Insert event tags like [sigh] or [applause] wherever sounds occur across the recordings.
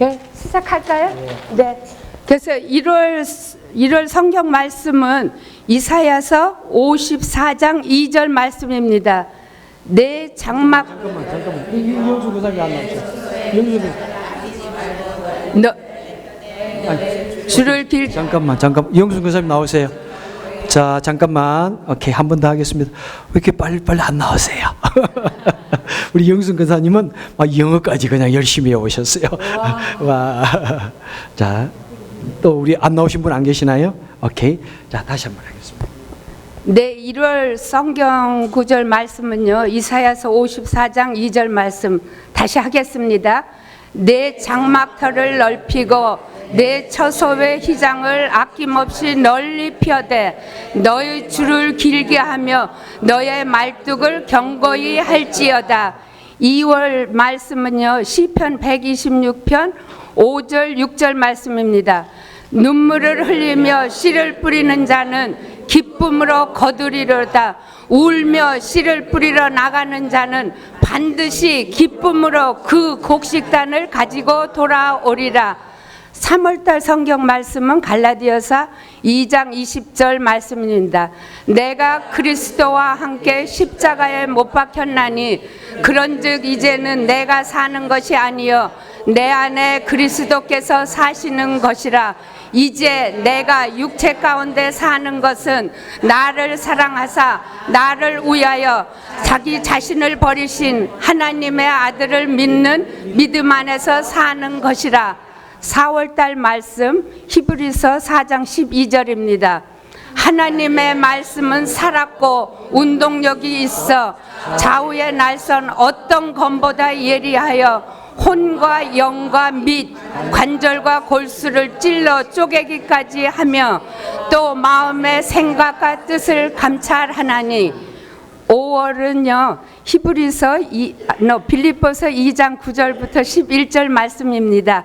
예, 시작할까요? 네. 그래서 1월 1월 성경 말씀은 이사야서 54장 2절 말씀입니다. 내 장막 잠깐만 잠깐만 이- 이영수 교사님 안 나오셔. 이영수 교사. 너 아니, 줄을 길 잠깐만 잠깐 이영수 교사님 나오세요. 자 잠깐만 오케이 한 번 더 하겠습니다. 왜 이렇게 빨리 빨리 안 나오세요? [laughs] 우리 영순 교사님은 막 영어까지 그냥 열심히 해오셨어요. 와. 자, 또 우리 안 나오신 분 안 계시나요? 오케이. 자, 다시 한 번 하겠습니다. 네, 1월 성경 구절 말씀은요. 이사야서 54장 2절 말씀 다시 하겠습니다. 내 장막터를 넓히고 내 처소의 휘장을 아낌없이 널리 펴되 너의 줄을 길게 하며 너의 말뚝을 견고히 할지어다. 2월 말씀은요. 시편 126편 5절 6절 말씀입니다. 눈물을 흘리며 씨를 뿌리는 자는 기쁨으로 거두리로다. 울며 씨를 뿌리러 나가는 자는 반드시 기쁨으로 그 곡식단을 가지고 돌아오리라. 3월달 성경 말씀은 갈라디아서 2장 20절 말씀입니다. 내가 그리스도와 함께 십자가에 못 박혔나니 그런즉 이제는 내가 사는 것이 아니요 내 안에 그리스도께서 사시는 것이라 이제 내가 육체 가운데 사는 것은 나를 사랑하사 나를 위하여 자기 자신을 버리신 하나님의 아들을 믿는 믿음 안에서 사는 것이라 4월달 말씀 히브리서 4장 12절입니다. 하나님의 말씀은 살았고 운동력이 있어 좌우의 날선 어떤 검보다 예리하여 혼과 영과 및 관절과 골수를 찔러 쪼개기까지 하며 또 마음의 생각과 뜻을 감찰하나니 5월은요 히브리서 이, no, 빌립보서 2장 9절부터 11절 말씀입니다.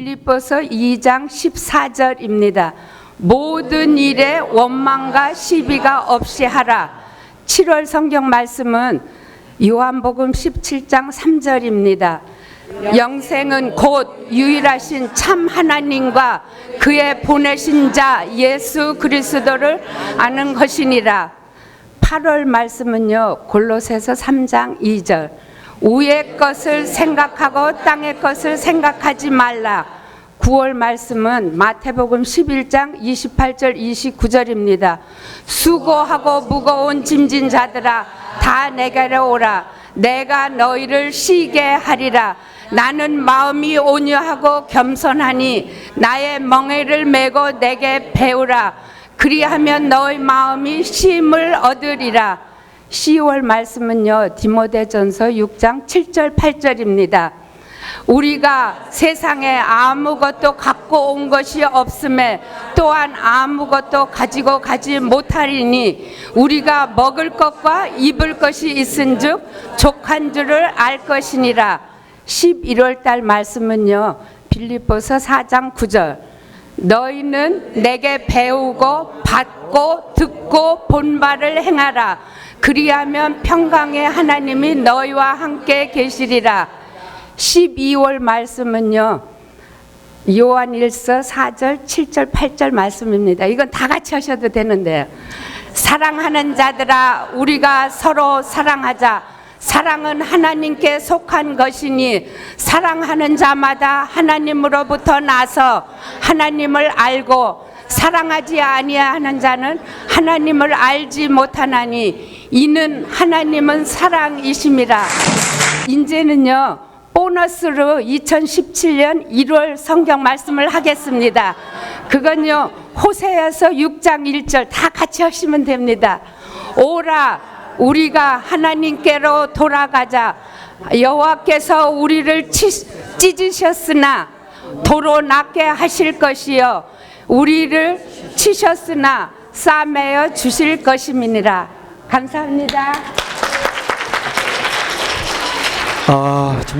빌립보서 2장 14절입니다. 모든 일에 원망과 시비가 없이 하라. 7월 성경 말씀은 요한복음 17장 3절입니다. 영생은 곧 유일하신 참 하나님과 그의 보내신 자 예수 그리스도를 아는 것이니라. 8월 말씀은요. 골로새서 3장 2절. 위의 것을 생각하고 땅의 것을 생각하지 말라. 9월 말씀은 마태복음 11장 28절 29절입니다. 수고하고 무거운 짐진 자들아 다 내게로 오라. 내가 너희를 쉬게 하리라. 나는 마음이 온유하고 겸손하니 나의 멍에를 메고 내게 배우라. 그리하면 너의 마음이 쉼을 얻으리라. 10월 말씀은요. 디모데전서 6장 7절 8절입니다. 우리가 세상에 아무것도 갖고 온 것이 없음에 또한 아무것도 가지고 가지 못하리니 우리가 먹을 것과 입을 것이 있은즉 족한 줄을 알 것이니라. 11월 달 말씀은요. 빌립보서 4장 9절. 너희는 내게 배우고 받고 듣고 본 바를 행하라. 그리하면 평강의 하나님이 너희와 함께 계시리라. 12월 말씀은요. 요한 1서 4절, 7절, 8절 말씀입니다. 이건 다 같이 하셔도 되는데요. 사랑하는 자들아 우리가 서로 사랑하자. 사랑은 하나님께 속한 것이니 사랑하는 자마다 하나님으로부터 나서 하나님을 알고 사랑하지 아니하는 자는 하나님을 알지 못하나니 이는 하나님은 사랑이심이라. 이제는요. 보너스로 2017년 1월 성경 말씀을 하겠습니다. 그건요. 호세아서 6장 1절 다 같이 하시면 됩니다. 오라 우리가 하나님께로 돌아가자. 여호와께서 우리를 치- 찢으셨으나 도로 낫게 하실 것이요 우리를 치셨으나 싸매어 주실 것임이니라 감사합니다. 아,